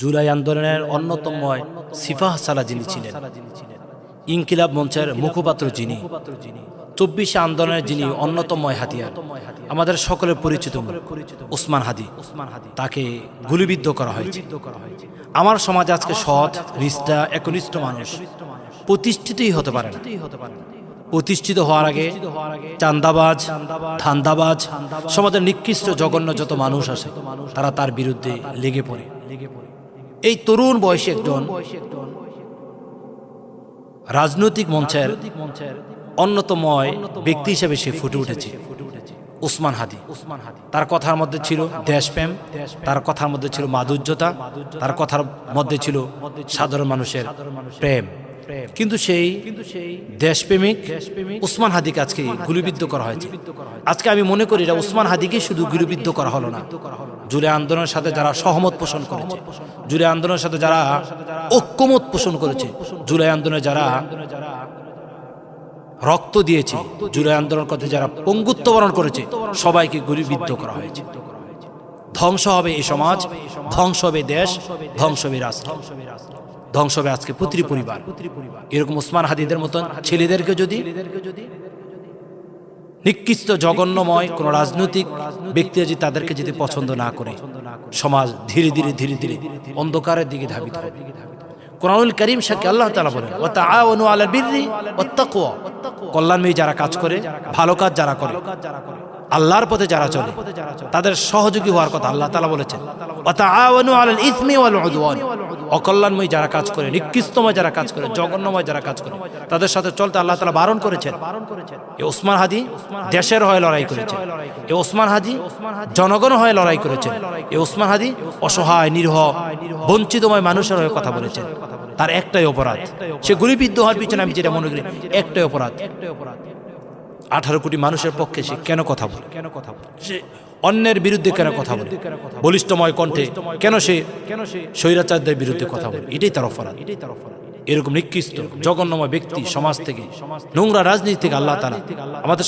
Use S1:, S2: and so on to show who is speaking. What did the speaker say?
S1: জুলাই আন্দোলনের অন্যতম সিফাহ সালা যিনি ছিলেন, ইনকিলাব মঞ্চের মুখপাত্র যিনি, চব্বিশে আন্দোলনের যিনি অন্যতম হাতিয়ার, আমাদের সকলের পরিচিত ওসমান হাদি, তাকে গুলিবিদ্ধ করা হয়েছে। আমার সমাজ আজকে সৎ, নিষ্ঠা, একনিষ্ঠ মানুষ প্রতিষ্ঠিতই হতে পারে প্রতিষ্ঠিত হওয়ার আগে চান্দাবাজ, ধান্দাবাজ, সমাজের নিকৃষ্ট জঘন্য যত মানুষ আসে তারা তার বিরুদ্ধে লেগে পড়ে। এই তরুণ বয়সে একজন রাজনৈতিক মঞ্চের অন্যতম ব্যক্তি হিসেবে সে ফুটে উঠেছে, উসমান হাদি। তার কথার মধ্যে ছিল দেশপ্রেম, তার কথার মধ্যে ছিল মাধুর্যতা, তার কথার মধ্যে ছিল সাধারণ মানুষের প্রেম। কিন্তু সেই দেশপ্রেমিক উসমান হাদিকে আজকে গুলিবিদ্ধ করা হয়েছে। আজকে আমি মনে করি এটা উসমান হাদিকে শুধু গুলিবিদ্ধ করা হলো না। জুলাই আন্দোলনের সাথে যারা সহমত পোষণ করেছে। জুলাই আন্দোলনের সাথে যারা ঐক্যমত পোষণ করেছে। জুলাই আন্দোলনে যারা রক্ত দিয়েছে। জুলাই আন্দোলন করতে যারা পঙ্গুত্ব বরণ করেছে সবাইকে গুলিবিদ্ধ করা হয়েছে। ধ্বংস হবে এই সমাজ ধ্বংস হবে দেশ ধ্বংস হবে রাষ্ট্র। ধ্বংস হবে আজকে পুত্রী পরিবার। এরকম উসমান হাদিদের মতন ছেলেদেরকে যদি নিকৃষ্ট জঘন্যময় কোন রাজনৈতিক ব্যক্তি যদি তাদেরকে যদি পছন্দ না করে, সমাজ ধীরে ধীরে ধীরে ধীরে অন্ধকারের দিকে ধাবিত হবে। কোরআনুল করিম সাকে আল্লাহ তালা বলেন ও তাআওয়ানু আলাল বিররি ওয়াত তাকওয়া। কল্যাণময়ী যারা কাজ করে, ভালো কাজ যারা করে, আল্লাহর পথে যারা চলে, তাদের সহযোগী হওয়ার কথা আল্লাহ তালা বলেছেন। ও তাআওয়ানু আলাল ইসমি ওয়াল অকল্যাণময় যারা কাজ করে, নিকৃষ্টময় যারা কাজ করে, জঘন্যময় যারা কাজ করে, তাদের সাথে চলতে আল্লাহ তালা বারণ করেছেন। এ ওসমান হাদি দেশের হয়ে লড়াই করেছেন। এ ওসমান হাদি জনগণ হয়ে লড়াই করেছেন। এ ওসমান হাদি অসহায়, নিরহ, বঞ্চিতময় মানুষের হয়ে কথা বলেছেন। তার একটাই অপরাধ। সে গুলিবিদ্ধ হওয়ার পিছনে আমি যেটা মনে করি, একটাই অপরাধ। আঠারো কোটি মানুষের পক্ষে সে কেন কথা বলে? কেন কথা বলে অন্যের বিরুদ্ধে কেন কথা বলে? বলিষ্ঠময় কণ্ঠে কেন সে কেন সে স্বৈরাচার্যের বিরুদ্ধে কথা বলে? এটাই তার অপরাধ। এটাই তার অপরাধ। এরকম নিকৃষ্ট জগন্নময় ব্যক্তি সমাজ থেকে নোংরা রাজনীতি থেকে আল্লাহ তারা আমাদের